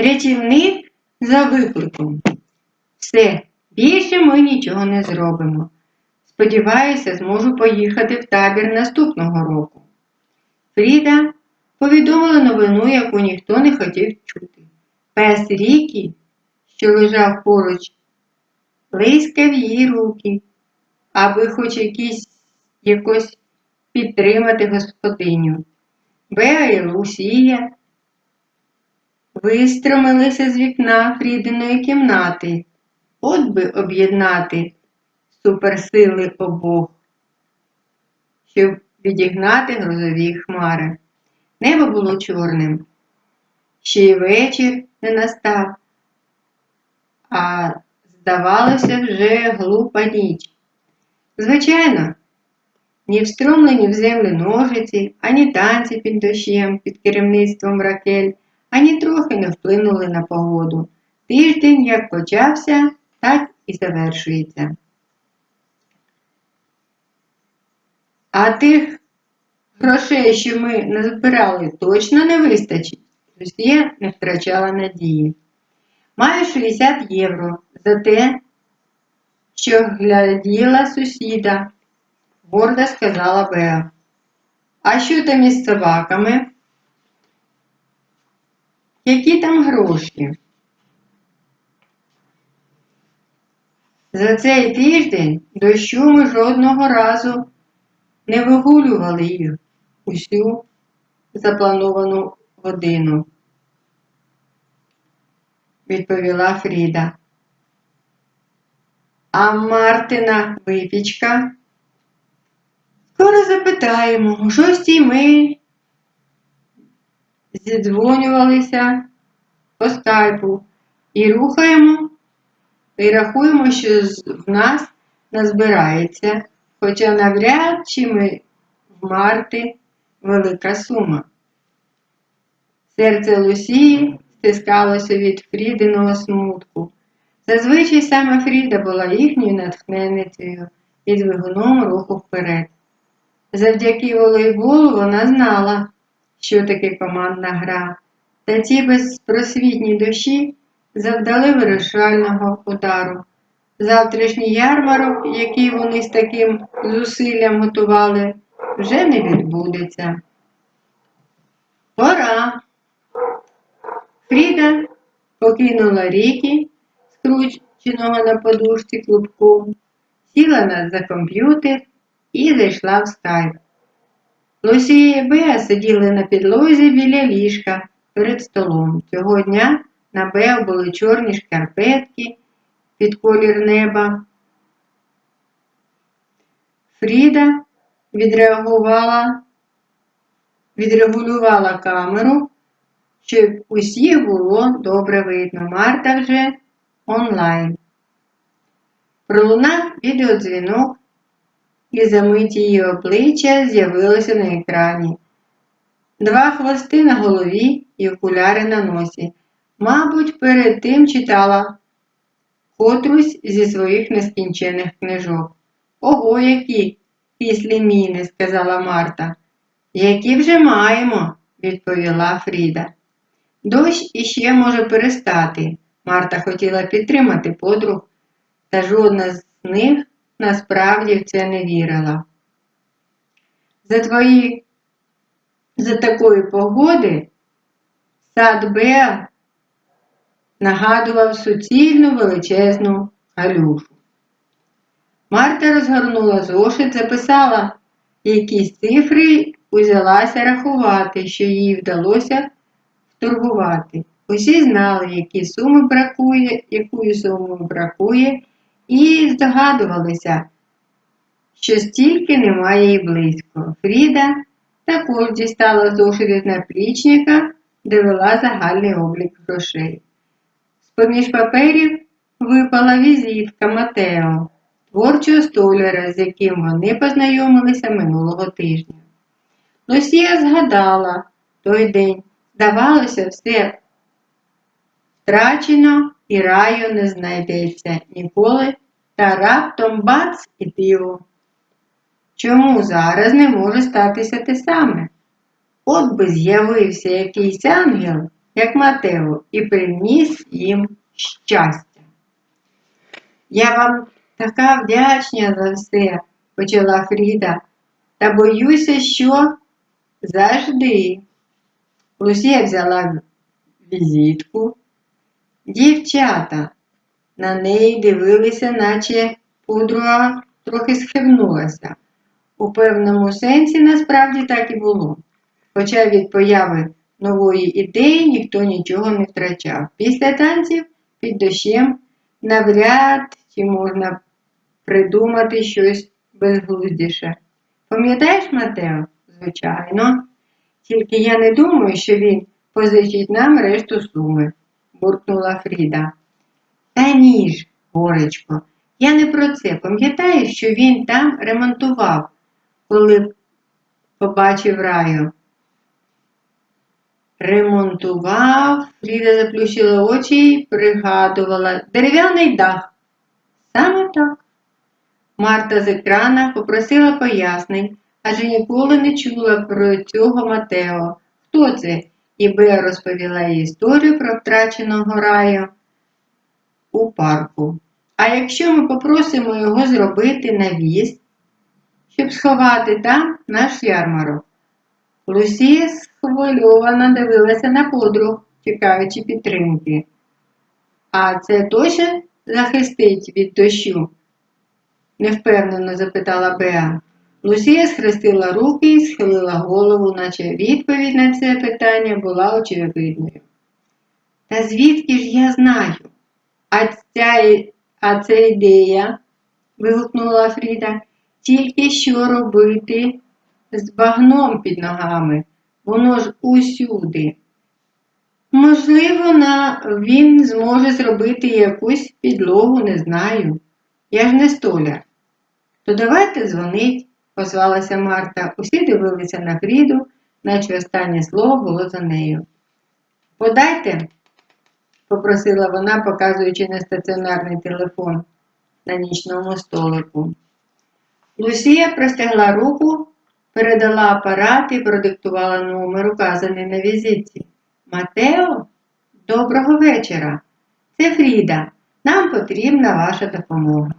Рятівник за викликом. Все, більше ми нічого не зробимо. Сподіваюся, зможу поїхати в табір наступного року. Фріда повідомила новину, яку ніхто не хотів чути. Пес Рікі, що лежав поруч, лискав її руки, аби хоч якісь якось підтримати господиню. Беа і Лусія вистромилися з вікна Фрідиної кімнати, от би об'єднати суперсили обох, щоб відігнати грозові хмари. Небо було чорним. Ще й вечір не настав, а здавалося вже глупа ніч. Звичайно, ні встромлені в землю ножиці, ані танці під дощем під керівництвом Ракель, ані трохи не вплинули на погоду. Тиждень як почався, так і завершується. А тих грошей, що ми назбирали, точно не вистачить. Люсія не втрачала надії. Маю 60 євро за те, що гляділа сусіда, гордо сказала Беа. А що там із собаками? Які там гроші? За цей тиждень дощу ми жодного разу не вигулювали їх усю заплановану годину, відповіла Фріда. А Мартина випічка? Скоро запитаємо, у шостій ми зідзвонювалися по скайпу і рухаємо, і рахуємо, що в нас назбирається, хоча навряд чи ми в Марти велика сума. Серце Лусії стискалося від Фрідиного смутку. Зазвичай саме Фріда була їхньою натхненницею і двигуном руху вперед. Завдяки волейболу вона знала, що таке командна гра, та ці безпросвітні дощі завдали вирішального удару. Завтрашній ярмарок, який вони з таким зусиллям готували, вже не відбудеться. Пора. Фріда покинула ріки, скрученого на подушці клубком, сіла за комп'ютер і зайшла в скайп. Лусія і Беа сиділи на підлозі біля ліжка перед столом. Цього дня на Беа були чорні шкарпетки під колір неба. Фріда відреагувала, відрегулювала камеру, щоб усіх було добре видно. Марта вже онлайн. Пролунав відеодзвінок, і замиті її обличчя з'явилося на екрані. Два хвости на голові і окуляри на носі. Мабуть, перед тим читала котрусь зі своїх нескінчених книжок. Ого, які післі міни, сказала Марта. Які вже маємо, відповіла Фріда. Дощ іще може перестати. Марта хотіла підтримати подруг, та жодна з них насправді в це не вірила. За твої, за такої погоди сад Беа нагадував суцільну величезну галюшу. Марта розгорнула зошит, записала якісь цифри узялася рахувати, що їй вдалося вторгувати. Усі знали, які суми бракує, якої суми бракує, і здогадувалися, що стільки немає і близько. Фріда також дістала зошит з наплічника, де вела загальний облік грошей. З-поміж паперів випала візитка Матео, творчого столяра, з яким вони познайомилися минулого тижня. Лусія згадала той день, здавалося, все втрачено і раю не знайдеться ніколи, та раптом бац і диво. Чому зараз не може статися те саме? От би з'явився якийсь ангел як Матео, і приніс їм щастя. Я вам така вдячна за все, почала Фріда, та боюся, що завжди. Лусія взяла візитку. Дівчата на неї дивилися, наче подруга трохи схибнулася. У певному сенсі насправді так і було. Хоча від появи нової ідеї ніхто нічого не втрачав. Після танців під дощем навряд чи можна придумати щось безглуздіше. Пам'ятаєш, Матео? Звичайно. Тільки я не думаю, що він позичить нам решту суми, буркнула Фріда. Та ні ж, горечко, я не про це. Пам'ятаю, що він там ремонтував, коли побачив раю. Ремонтував, Фріда заплющила очі і пригадувала дерев'яний дах. Саме так. Марта з екрана попросила пояснень, адже ніколи не чула про цього Матео. Хто це? І Беа розповіла їй історію про втраченого раю у парку. А якщо ми попросимо його зробити навіс, щоб сховати там наш ярмарок? Лусія схвильовано дивилася на подруг, чекаючи підтримки. А це точно захистить від дощу? невпевнено запитала Беа. Лусія схрестила руки і схилила голову, наче відповідь на це питання була очевидною. Та звідки ж я знаю? А ця, а ця ідея, вигукнула Фріда, тільки що робити з багном під ногами, воно ж усюди. Можливо, на... він зможе зробити якусь підлогу, не знаю. Я ж не столяр. То давайте дзвонить, позвалася Марта. Усі дивилися на Фріду, наче останнє слово було за нею. Подайте, попросила вона, показуючи на стаціонарний телефон на нічному столику. Лусія простягла руку, передала апарат і продиктувала номер, указаний на візитці. Матео, доброго вечора. Це Фріда. Нам потрібна ваша допомога.